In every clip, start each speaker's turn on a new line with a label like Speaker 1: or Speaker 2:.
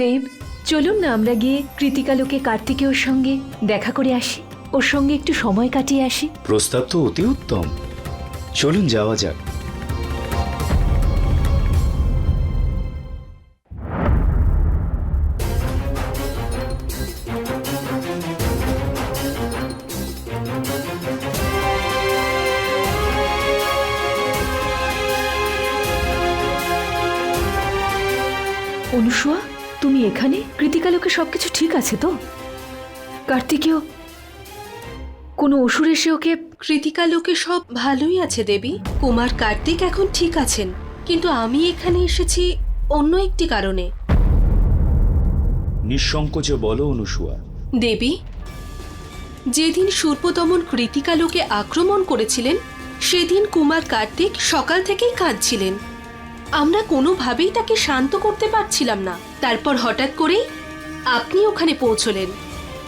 Speaker 1: দেব, চলুন না আমরা গিয়ে কৃতিকালোকে কার্তিকেয়র সঙ্গে দেখা করে আসি। ওর সঙ্গে একটু সময় কাটিয়ে আসি।
Speaker 2: প্রস্তাব তো অতি উত্তম। চলুন যাওয়া যাক।
Speaker 1: আছে তো? কার্তিকেয় কোনো অসুর এসে ওকে
Speaker 3: কৃতিকা লোকে সব ভালোই আছে দেবী। কুমার কার্তিক এখন ঠিক আছেন। কিন্তু আমি এখানে এসেছি অন্য একটি কারণে।
Speaker 2: নিঃসংকোচে বলো অনুসুয়া।
Speaker 3: দেবী যেদিন সূর্পদমন কৃতিকা লোকে আক্রমণ করেছিলেন সেদিন কুমার কার্তিক সকাল থেকেই কাঁদছিলেন। আমরা কোনোভাবেই তাকে শান্ত করতে পারছিলাম না। তারপর হঠাৎ করেই আপনি ওখানে পৌঁছলেন।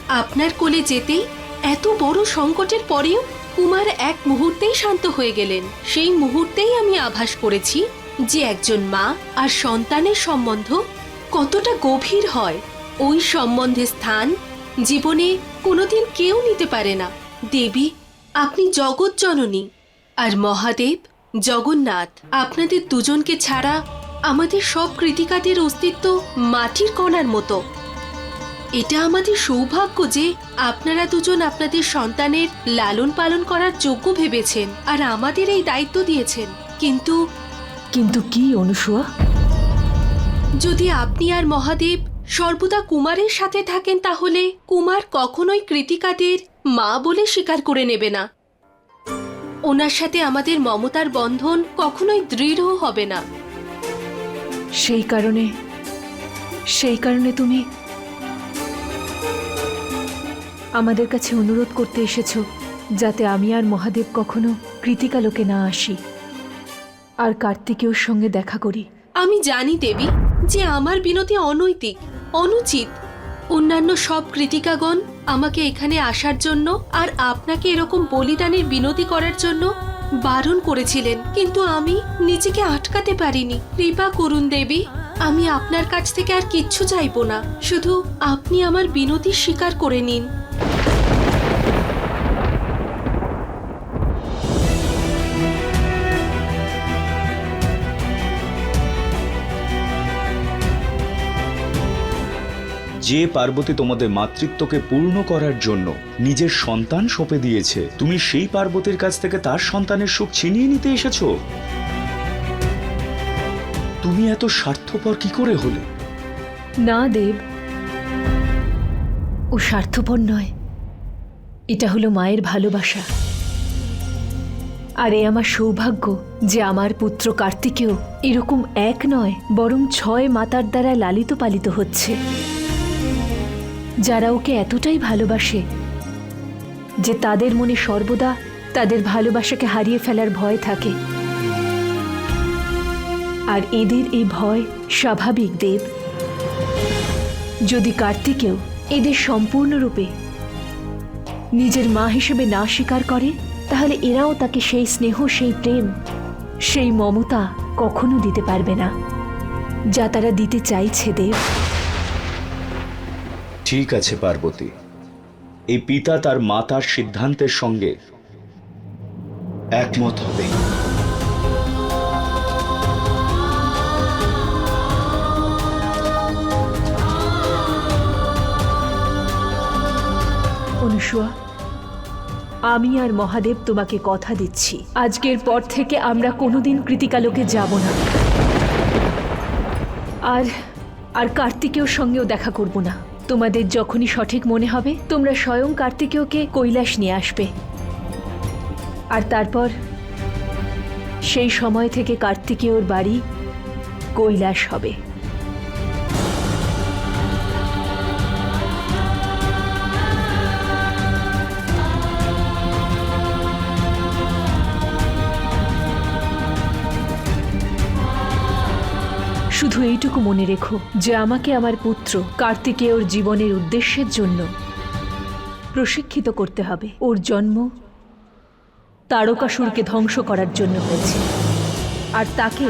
Speaker 3: আপনার কোলে যেতেই এত বড় সংকটের পরেও কুমার এক মুহূর্তেই শান্ত হয়ে গেলেন। সেই মুহূর্তেই আমি আভাস করেছি যে একজন মা আর সন্তানের সম্বন্ধ কতটা গভীর হয়। ওই সম্বন্ধে স্থান জীবনে কোনোদিন কেউ নিতে পারে না। দেবী, আপনি জগৎ জননী আর মহাদেব জগন্নাথ। আপনাদের দুজনকে ছাড়া আমাদের সব কৃতিকাদের অস্তিত্ব মাটির কণার মতো। এটা আমাদের সৌভাগ্য যে আপনারা দুজন আপনাদের সন্তানের লালন পালন করার যোগ্য ভেবেছেন আর আমাদের এই দায়িত্ব দিয়েছেন। কিন্তু
Speaker 1: কিন্তু কি অনুসুয়া?
Speaker 3: যদি আপনি আর মহাদেব সর্বদা কুমারের সাথে থাকেন তাহলে কুমার কখনোই কৃতিকাদের মা বলে স্বীকার করে নেবে না। ওনার সাথে আমাদের মমতার বন্ধন কখনোই দৃঢ় হবে না।
Speaker 1: সেই কারণে সেই কারণে তুমি আমাদের কাছে অনুরোধ করতে এসেছ, যাতে আমি আর মহাদেব কখনো কৃতিকালোকে না আসি। আর কার্তিকেয়র সঙ্গে দেখা করি।
Speaker 3: আমি জানি দেবী, যে আমার বিনতি অনৈতিক, অনুচিত। অন্যান্য সব কৃতিকাগণ আমাকে এখানে আসার জন্য আর আপনাকে এরকম বলিদানের বিনতি করার জন্য বারণ করেছিলেন। কিন্তু আমি নিজেকে আটকাতে পারিনি। কৃপা করুন দেবী, আমি আপনার কাছ থেকে আর কিচ্ছু চাইব না। শুধু আপনি আমার বিনতি স্বীকার করে নিন।
Speaker 2: যে পার্বতী তোমাদের মাতৃত্বকে পূর্ণ করার জন্য নিজের সন্তান সঁপে দিয়েছে, তুমি সেই পার্বতীর কাছ থেকে তার সন্তানের সুখ ছিনিয়ে নিতে এসেছ? তুমি এত স্বার্থপর কি করে হলে?
Speaker 1: না, দেব। ও স্বার্থপর নয়। এটা হলো মায়ের ভালোবাসা। আর এ আমার সৌভাগ্য যে আমার পুত্র কার্তিকেও এরকম এক নয়, বরং ছয় মাতার দ্বারা লালিত পালিত হচ্ছে। যারা ওকে এতটাই ভালোবাসে যে তাদের মনে সর্বদা তাদের ভালোবাসাকে হারিয়ে ফেলার ভয় থাকে। আর এদের এই ভয় স্বাভাবিক, দেব। যদি কার্তিকেও এদের সম্পূর্ণরূপে নিজের মা হিসেবে না স্বীকার করে, তাহলে এরাও তাকে সেই স্নেহ, সেই প্রেম, সেই মমতা কখনো দিতে পারবে না। যা তারা দিতে চাইছে, দেব।
Speaker 2: ঠিক আছে, পার্বতী। এই পিতা তার মাতার সিদ্ধান্তের সঙ্গে একমত হবে।
Speaker 1: আমি আর মহাদেব তোমাকে কথা দিচ্ছি। আজকের পর থেকে আমরা কোনোদিন কৃতিকালোকে যাব না। আর আর কার্তিকেয়র সঙ্গেও দেখা করব না। তোমাদের যখনই সঠিক মনে হবে, তোমরা স্বয়ং কার্তিকেয়কে কৈলাস নিয়ে আসবে। আর তারপর সেই সময় থেকে কার্তিকেয়র বাড়ি কৈলাস হবে। এইটুকু মনে রেখো যে আমাকে আমার পুত্র কার্তিকেয়র জীবনের উদ্দেশ্যের জন্য প্রশিক্ষিত করতে হবে। ওর জন্ম তারকাসুরকে ধ্বংস করার জন্য হয়েছে। আর তাকে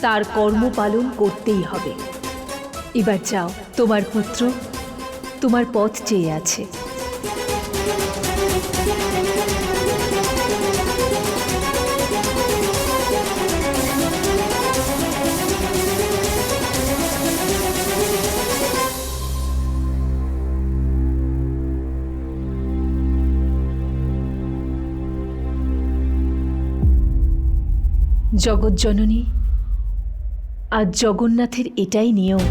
Speaker 1: তার কর্ম পালন করতেই হবে। এবার যাও, তোমার পুত্র তোমার পথ চেয়ে আছে। জগৎজননী আজ জগন্নাথের এটাই নিয়ম।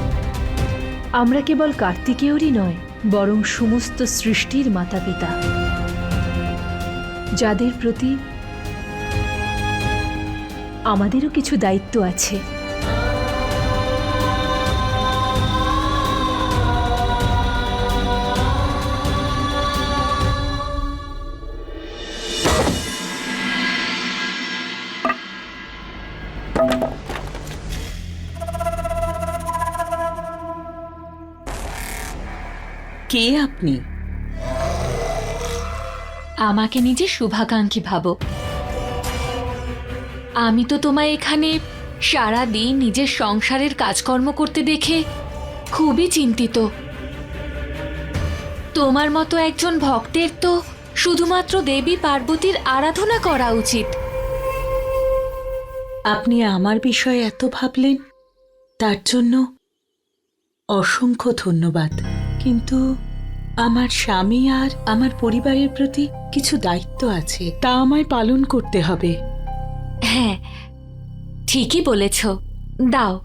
Speaker 1: আমরা কেবল কার্তিকেয়রই নয়, বরং সমস্ত সৃষ্টির মাতা পিতা যাদের প্রতি আমাদেরও কিছু দায়িত্ব আছে।
Speaker 4: কে আপনি?
Speaker 5: আমাকে নিজে শুভাকাঙ্ক্ষী ভাবো। আমি তো তোমায় এখানে সারা দিন নিজের সংসারের কাজকর্ম করতে দেখে খুবই চিন্তিত। তোমার মতো একজন ভক্তের তো শুধুমাত্র দেবী পার্বতীর আরাধনা করা উচিত।
Speaker 4: আপনি আমার বিষয়ে এত ভাবলেন তার জন্য অসংখ্য ধন্যবাদ। কিন্তু আমার স্বামী আর আমার পরিবারের প্রতি কিছু দায়িত্ব আছে, তা আমায় পালন করতে হবে।
Speaker 5: হ্যাঁ ঠিকই বলেছ। দাও,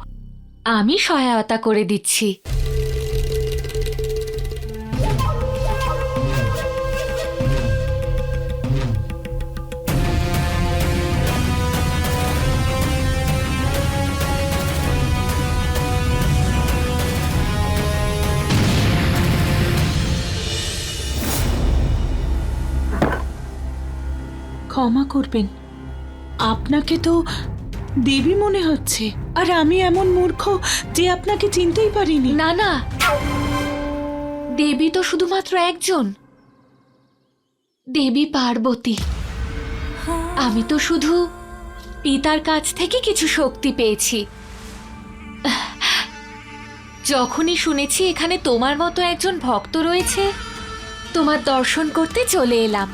Speaker 5: আমি সহায়তা করে দিচ্ছি।
Speaker 4: করবেন। আপনাকে তো দেবী মনে হচ্ছে। আর আমি এমন মূর্খ যে আপনাকে চিনতেই পারিনি।
Speaker 5: না না। দেবী তো শুধুমাত্র একজন। দেবী পার্বতী। আমি তো শুধু পিতার কাছ থেকে কিছু শক্তি পেয়েছি। যখনই শুনেছি এখানে তোমার মতো একজন ভক্ত রয়েছে, তোমার দর্শন করতে চলে এলাম।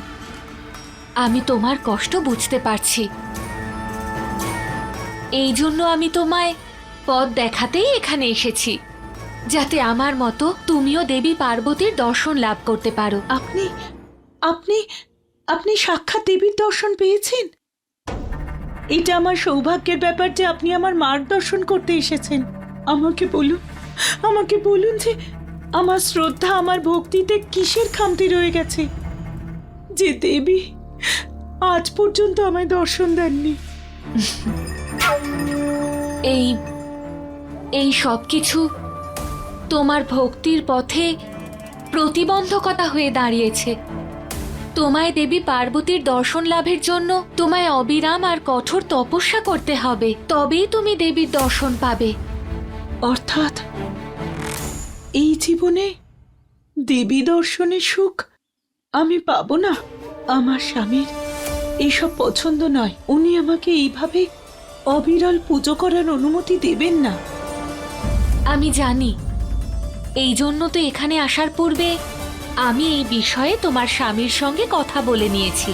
Speaker 5: আমি তোমার কষ্ট বুঝতে পারছি। এই জন্য আমি তোমায় পথ দেখাতেই এখানে এসেছি, যাতে আমার মতো তুমিও দেবী পার্বতীর দর্শন লাভ করতে পারো।
Speaker 4: আপনি আপনি আপনি সাক্ষাৎ দেবীর দর্শন পেয়েছেন? এটা আমার সৌভাগ্যের ব্যাপার যে আপনি আমার মার দর্শন করতে এসেছেন। আমাকে বলুন আমাকে বলুন যে আমার শ্রদ্ধা, আমার ভক্তিতে কিসের খামতি রয়ে গেছে? যে দেবী আজ পর্যন্ত আমায় দর্শন দেননি।
Speaker 5: এই এই সব কিছু তোমার ভক্তির পথে প্রতিবন্ধকতা হয়ে দাঁড়িয়েছে। তোমায় দেবী পার্বতীর দর্শন লাভের জন্য তোমায় অবিরাম আর কঠোর তপস্যা করতে হবে তবেই তুমি দেবীর দর্শন পাবে।
Speaker 4: অর্থাৎ এই জীবনে দেবী দর্শনের সুখ আমি পাবো না। আমার স্বামীর এইসব পছন্দ নয়। উনি আমাকে এইভাবে অবিরল পুজো করার অনুমতি দেবেন না।
Speaker 5: আমি জানি। এই জন্য তো এখানে আসার পূর্বে আমি এই বিষয়ে তোমার স্বামীর সঙ্গে কথা বলে নিয়েছি।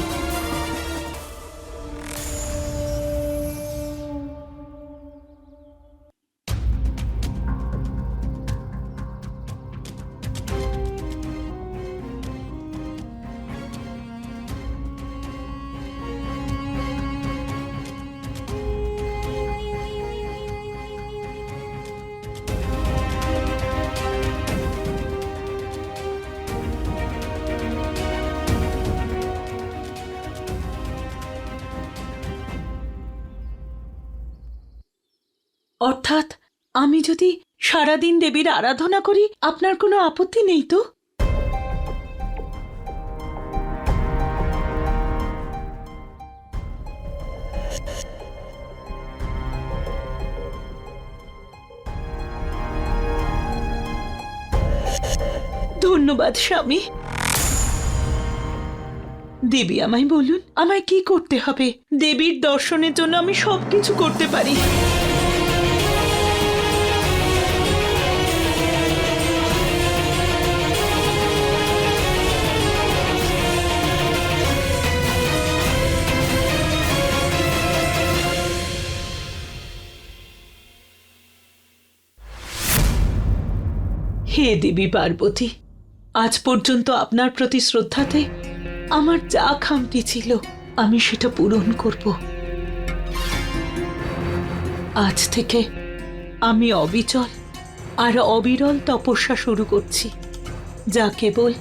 Speaker 4: সারাদিন দেবীর আরাধনা করি, আপনার কোনো আপত্তি নেই তো? ধন্যবাদ, স্বামী। দেবী আমায় বলুন, আমায় কি করতে হবে? দেবীর দর্শনের জন্য আমি সবকিছু করতে পারি। হে দেবী, পার্বতী। আজ পর্যন্ত আপনার প্রতি শ্রদ্ধাতে আমার যা খামতি ছিল, আমি সেটা পূরণ করব। আজ থেকে আমি অবিচল আর অবিরল তপস্যা শুরু করছি, যা কেবল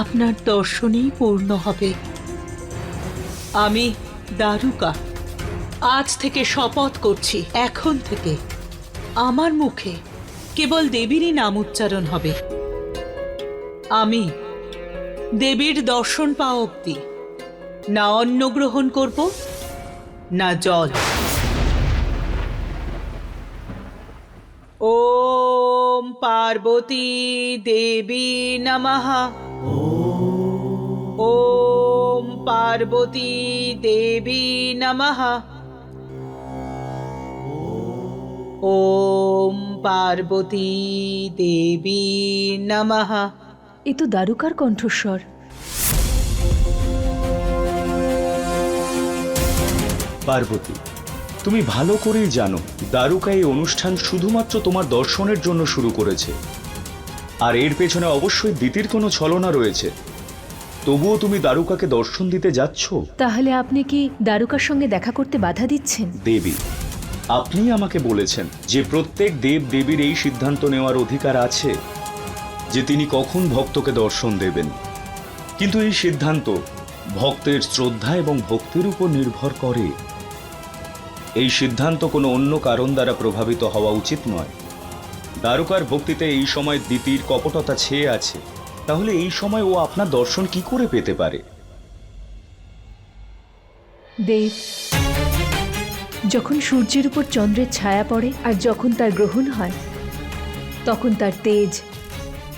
Speaker 4: আপনার দর্শনেই পূর্ণ হবে। আমি দারুকা, আজ থেকে শপথ করছি, এখন থেকে আমার মুখে কেবল দেবীরই নাম উচ্চারণ হবে। আমি দেবীর দর্শন পাওয়া অব্দি না অন্ন গ্রহণ করব, না জল। ওম পার্বতী দেবী নমঃ। ওম পার্বতী দেবী নমঃ। ওম পার্বতী দেবী নমঃ।
Speaker 1: এ তো দারুকার কণ্ঠস্বর।
Speaker 2: পার্বতী তুমি ভালো করেই জানো দারুকা এই অনুষ্ঠান শুধুমাত্র তোমার দর্শনের জন্য শুরু করেছে। আর এর পেছনে অবশ্যই দিতির কোনো ছলনা রয়েছে। তবুও তুমি দারুকাকে দর্শন দিতে যাচ্ছ?
Speaker 1: তাহলে আপনি কি দারুকার সঙ্গে দেখা করতে বাধা দিচ্ছেন?
Speaker 2: দেবী আপনি আমাকে বলেছেন যে প্রত্যেক দেব দেবীর এই সিদ্ধান্ত নেওয়ার অধিকার আছে, যে তিনি কখন ভক্তকে দর্শন দেবেন। কিন্তু এই সিদ্ধান্ত ভক্তের শ্রদ্ধা এবং ভক্তির উপর নির্ভর করে। এই সিদ্ধান্ত কোনো অন্য কারণ দ্বারা প্রভাবিত হওয়া উচিত নয়। দ্বারকার ভক্তিতে এই সময় দ্বিতীর কপটতা ছেয়ে আছে, তাহলে এই সময় ও আপনার দর্শন কি করে পেতে পারে?
Speaker 1: দেব যখন সূর্যের উপর চন্দ্রের ছায়া পড়ে আর যখন তার গ্রহণ হয়, তখন তার তেজ,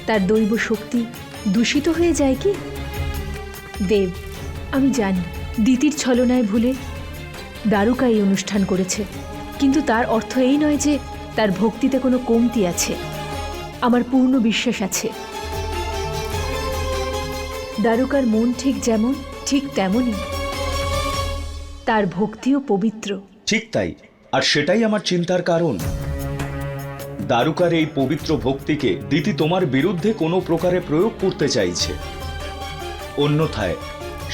Speaker 1: তার দৈব শক্তি দূষিত হয়ে যায় কি? দেব, আমি জানি, দিতির ছলনায় ভুলে দারুকা এই অনুষ্ঠান করেছে। কিন্তু তার অর্থ এই নয় যে তার ভক্তিতে কোনো কমতি আছে। আমার পূর্ণ বিশ্বাস আছে। দারুকার মন ঠিক যেমন, ঠিক তেমনই। তার ভক্তিও পবিত্র।
Speaker 2: ঠিক তাই, আর সেটাই আমার চিন্তার কারণ। দারুকার এই পবিত্র ভক্তিকে দিতি তোমার বিরুদ্ধে কোনো প্রকারে প্রয়োগ করতে চাইছে। অন্যথায়,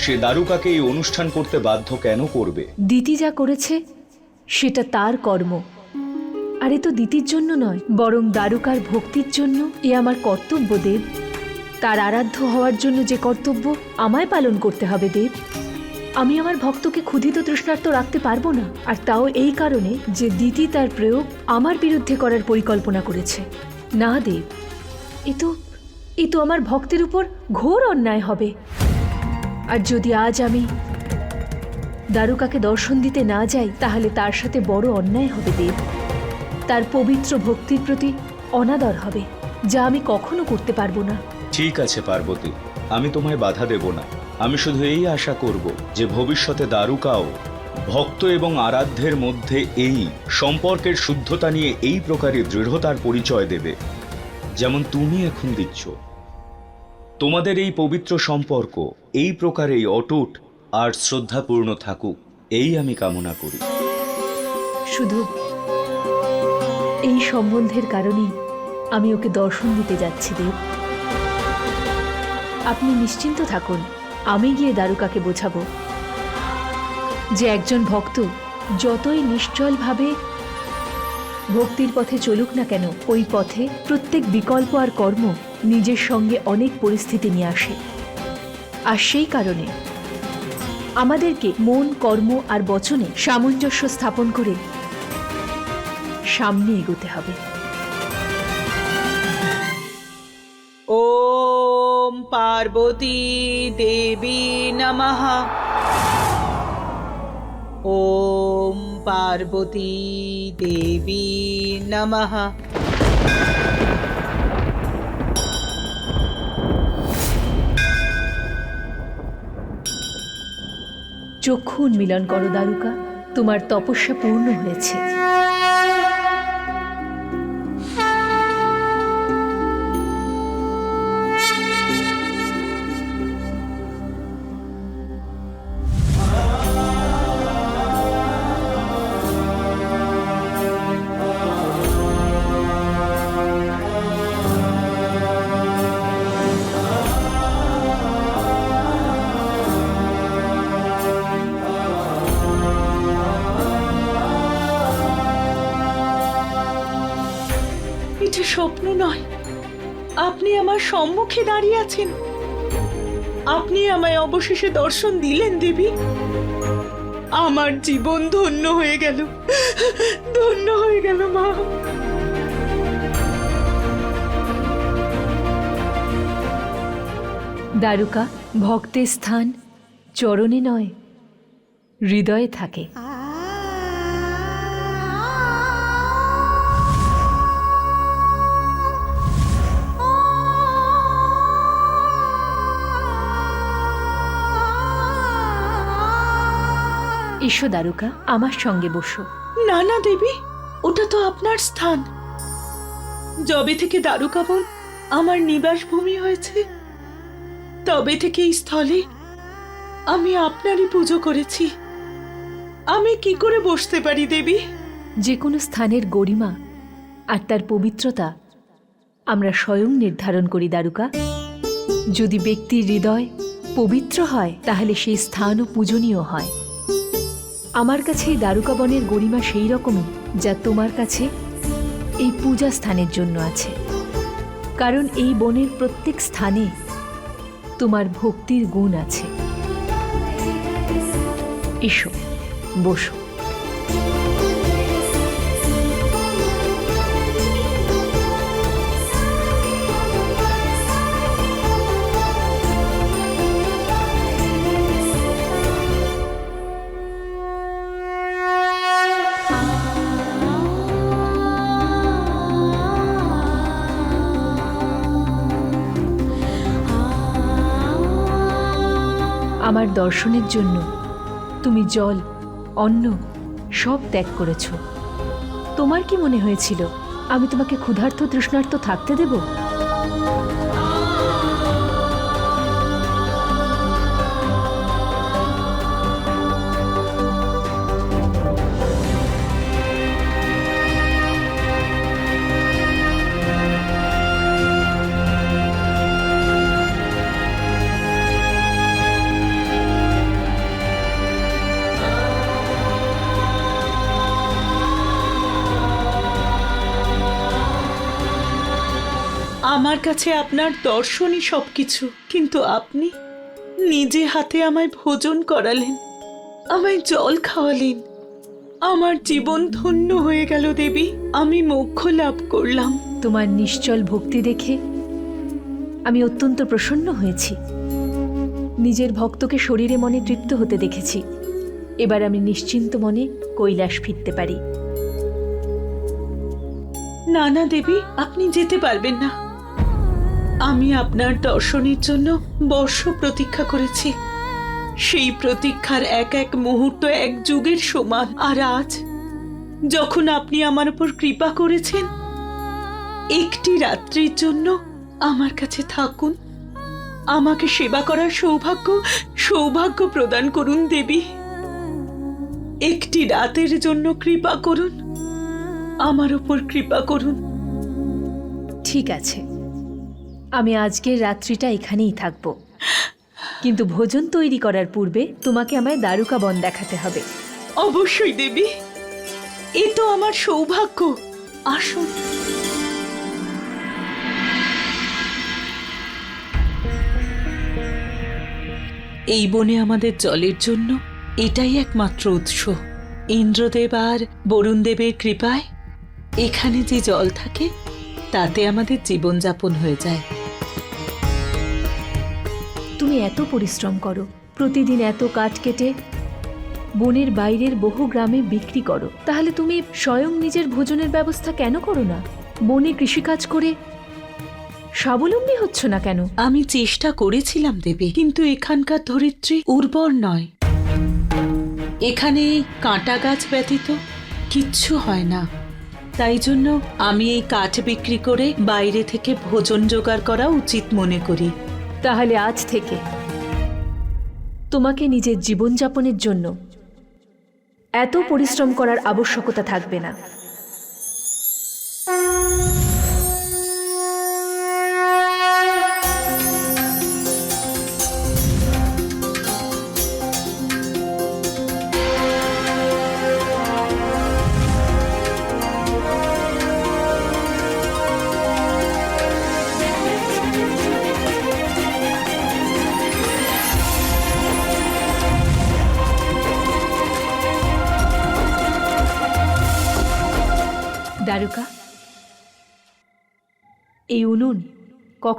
Speaker 2: সে দারুকাকে এই অনুষ্ঠান করতে বাধ্য কেন করবে?
Speaker 1: দিতি যা করেছে, সেটা তার কর্ম। আর এ তো দিতির জন্য নয়, বরং দারুকার ভক্তির জন্য এ আমার কর্তব্য, দেব। তার আরাধ্য হওয়ার জন্য যে কর্তব্য আমায় পালন করতে হবে, দেব। আমি আমার ভক্তকে ক্ষুধিত তৃষ্ণার্ত রাখতে পারব না। আর তাও এই কারণে যে দিতি তার প্রয়োগ আমার বিরুদ্ধে করার পরিকল্পনা করেছে। না দেব এ তো এ তো আমার ভক্তের উপর ঘোর অন্যায় হবে। আর যদি আজ আমি দারুকাকে দর্শন দিতে না যাই, তাহলে তার সাথে বড় অন্যায় হবে দেব। তার পবিত্র ভক্তির প্রতি অনাদর হবে, যা আমি কখনো করতে পারব না।
Speaker 2: ঠিক আছে, পার্বতী, আমি তোমায় বাধা দেব না। আমি শুধু এই আশা করব যে ভবিষ্যতে দারুকাও, ভক্ত এবং আরাধ্যের মধ্যে এই সম্পর্কের শুদ্ধতা নিয়ে এই প্রকারের দৃঢ়তার পরিচয় দেবে। যেমন তুমি এখন দিচ্ছ। তোমাদের এই পবিত্র সম্পর্ক, এই প্রকারেই অটুট আর শ্রদ্ধাপূর্ণ থাকুক, এই আমি কামনা করি।
Speaker 1: শুধু এই সম্বন্ধের কারণেই আমি ওকে দর্শন দিতে যাচ্ছি, দেব। আপনি নিশ্চিন্ত থাকুন। আমি গিয়ে দারুকাকে বোঝাবো যে একজন ভক্ত যতই নিশ্চলভাবে ভক্তির পথে চলুক না কেন, ওই পথে প্রত্যেক বিকল্প আর কর্ম নিজের সঙ্গে অনেক পরিস্থিতি নিয়ে আসে। আর সেই কারণে আমাদেরকে মন, কর্ম আর বচনে সামঞ্জস্য স্থাপন করে সামনে এগোতে হবে।
Speaker 4: পার্বতী দেবী নমঃ। ওম পার্বতী দেবী নমঃ।
Speaker 1: চক্ষু উন্মিলন করো দারুকা, তোমার তপস্যা পূর্ণ হয়েছে।
Speaker 4: সম্মুখে দাঁড়িয়ে আছেন। আপনি আমায় অবশেষে দর্শন দিলেন, দেবী। আমার জীবন ধন্য হয়ে গেল। ধন্য হয়ে গেল, মা।
Speaker 1: দারুকা, ভক্তের স্থান চরণে নয়, হৃদয়ে থাকে। এসো দারুকা আমার সঙ্গে বসো।
Speaker 4: না না দেবী ওটা তো আপনার স্থান। যবে থেকে দ্বারকাবন আমার নিবাস ভূমি হয়েছে তবে থেকে এই স্থলে আমি আপনারই পুজো করেছি। আমি কি করে বসতে পারি দেবী?
Speaker 1: যে কোনো স্থানের গরিমা আর তার পবিত্রতা আমরা স্বয়ং নির্ধারণ করি দারুকা। যদি ব্যক্তির হৃদয় পবিত্র হয় তাহলে সেই স্থানও পূজনীয় হয়। আমার কাছে এই দ্বারকা বনের গরিমা সেই রকমই যা তোমার কাছে এই পূজা স্থানের জন্য আছে। কারণ এই বনের প্রত্যেক স্থানে তোমার ভক্তির গুণ আছে। এসো, বসো। আমার দর্শনের জন্য তুমি জল, অন্ন সব ত্যাগ করেছ। তোমার কি মনে হয়েছিল, আমি তোমাকে ক্ষুধার্ত তৃষ্ণার্থ থাকতে দেব?
Speaker 4: আমার কাছে আপনার দর্শনই সবকিছু। কিন্তু আপনি নিজে হাতে আমায় ভোজন করালেন আমায় জল খাওয়ালেন। আমার জীবন ধন্য হয়ে গেল দেবী আমি মোক্ষ লাভ করলাম।
Speaker 1: তোমার নিশ্চল ভক্তি দেখে আমি অত্যন্ত প্রসন্ন হয়েছি। নিজের ভক্তকে শরীরে মনে তৃপ্ত হতে দেখেছি। এবার আমি নিশ্চিন্ত মনে কৈলাস ফিরতে পারি।
Speaker 4: না না দেবী আপনি যেতে পারবেন না। আমি আপনার দর্শনের জন্য বর্ষ প্রতীক্ষা করেছি। সেই প্রতীক্ষার এক এক মুহূর্ত এক যুগের সমান। আর আজ, যখন আপনি আমার উপর কৃপা করেছেন, একটি রাত্রির জন্য আমার কাছে থাকুন। আমাকে সেবা করার সৌভাগ্য সৌভাগ্য প্রদান করুন দেবী। একটি রাতের জন্য কৃপা করুন। আমার উপর কৃপা করুন।
Speaker 1: ঠিক আছে। আমি আজকের রাত্রিটা এখানেই থাকব। কিন্তু ভোজন তৈরি করার পূর্বে তোমাকে আমায় দারুকা বন দেখাতে হবে।
Speaker 4: অবশ্যই, দেবী। এ তো আমার সৌভাগ্য। আসুন। এই বনে আমাদের জলের জন্য এটাই একমাত্র উৎস। ইন্দ্রদেব আর বরুণদেবের কৃপায় এখানে যে জল থাকে, তাতে আমাদের জীবনযাপন হয়ে যায়।
Speaker 1: তুমি এত পরিশ্রম করো, প্রতিদিন এত কাঠ কেটে বনের বাইরের বহু গ্রামে বিক্রি করো। তাহলে তুমি স্বয়ং নিজের ভোজনের ব্যবস্থা কেন করো না? বনে কৃষিকাজ করে স্বাবলম্বী হচ্ছ না কেন?
Speaker 4: আমি চেষ্টা করেছিলাম দেবী, কিন্তু এখানকার ধরিত্রী উর্বর নয়। এখানে কাঁটা গাছ ব্যতীত কিচ্ছু হয় না। তাই জন্য আমি এই কাঠ বিক্রি করে বাইরে থেকে ভোজন জোগাড় করা উচিত মনে করি।
Speaker 1: তাহলে আজ থেকে তোমাকে নিজের জীবনযাপনের জন্য এত পরিশ্রম করার আবশ্যকতা থাকবে না।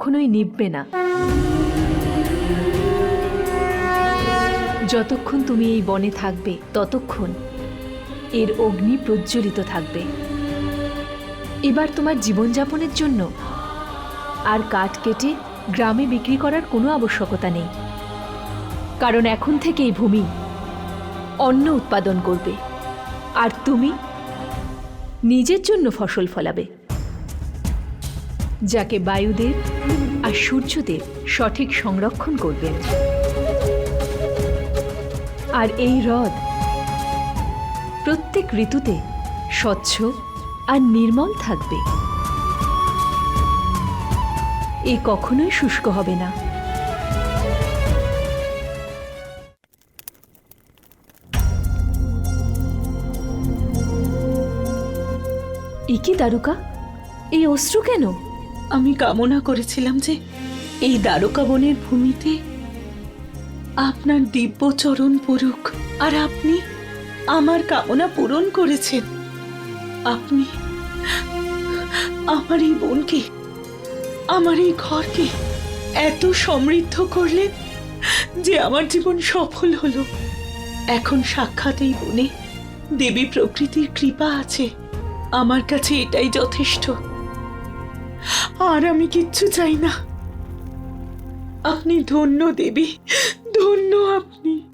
Speaker 1: কখনোই নিববে না। যতক্ষণ তুমি এই বনে থাকবে, ততক্ষণ এর অগ্নি প্রজ্বলিত থাকবে। এবার তোমার জীবনযাপনের জন্য আর কাঠ কেটে গ্রামে বিক্রি করার কোনো আবশ্যকতা নেই। কারণ এখন থেকে এই ভূমি অন্ন উৎপাদন করবে। আর তুমি নিজের জন্য ফসল ফলাবে। যাকে বায়ুদেব আর সূর্যদেব সঠিক সংরক্ষণ করবেন। আর এই হ্রদ প্রত্যেক ঋতুতে স্বচ্ছ আর নির্মল থাকবে। এ কখনোই শুষ্ক হবে না। ইকি দারুকা এই অশ্রু কেন?
Speaker 4: আমি কামনা করেছিলাম যে এই দ্বারকা বনের ভূমিতে আপনার দিব্য চরণ পড়ুক আর আপনি আমার কামনা পূরণ করেছেন। আপনি আমার এই বোনকে, আমার এই ঘরকে এত সমৃদ্ধ করলেন যে আমার জীবন সফল হলো। এখন সাক্ষাৎ এই বনে দেবী প্রকৃতির কৃপা আছে। আমার কাছে এটাই যথেষ্ট। আর আমি কিচ্ছু চাই না। আপনি ধন্য দেবী। ধন্য আপনি।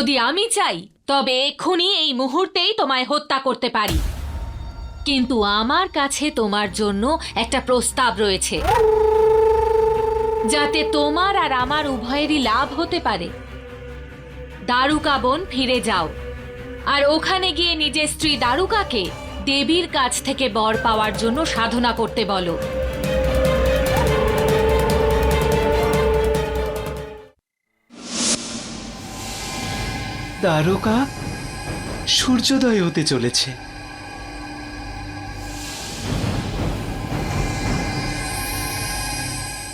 Speaker 5: যদি আমি চাই, তবে এক্ষুনি এই মুহূর্তেই তোমায় হত্যা করতে পারি। কিন্তু আমার কাছে তোমার জন্য একটা প্রস্তাব রয়েছে। যাতে তোমার আর আমার উভয়েরই লাভ হতে পারে। দারুকা বোন, ফিরে যাও। আর ওখানে গিয়ে নিজের স্ত্রী দারুকাকে দেবীর কাছ থেকে বর পাওয়ার জন্য সাধনা করতে বলো।
Speaker 6: দ্বারকা সূর্যোদয় হতে চলেছে।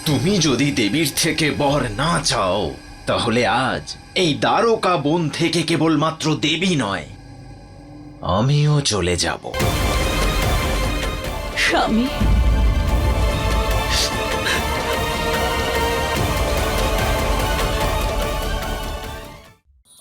Speaker 7: তুমি যদি দেবীর থেকে বর না চাও তাহলে আজ এই দ্বারকা বন থেকে কেবলমাত্র দেবী নয় আমিও চলে যাব।
Speaker 4: স্বামী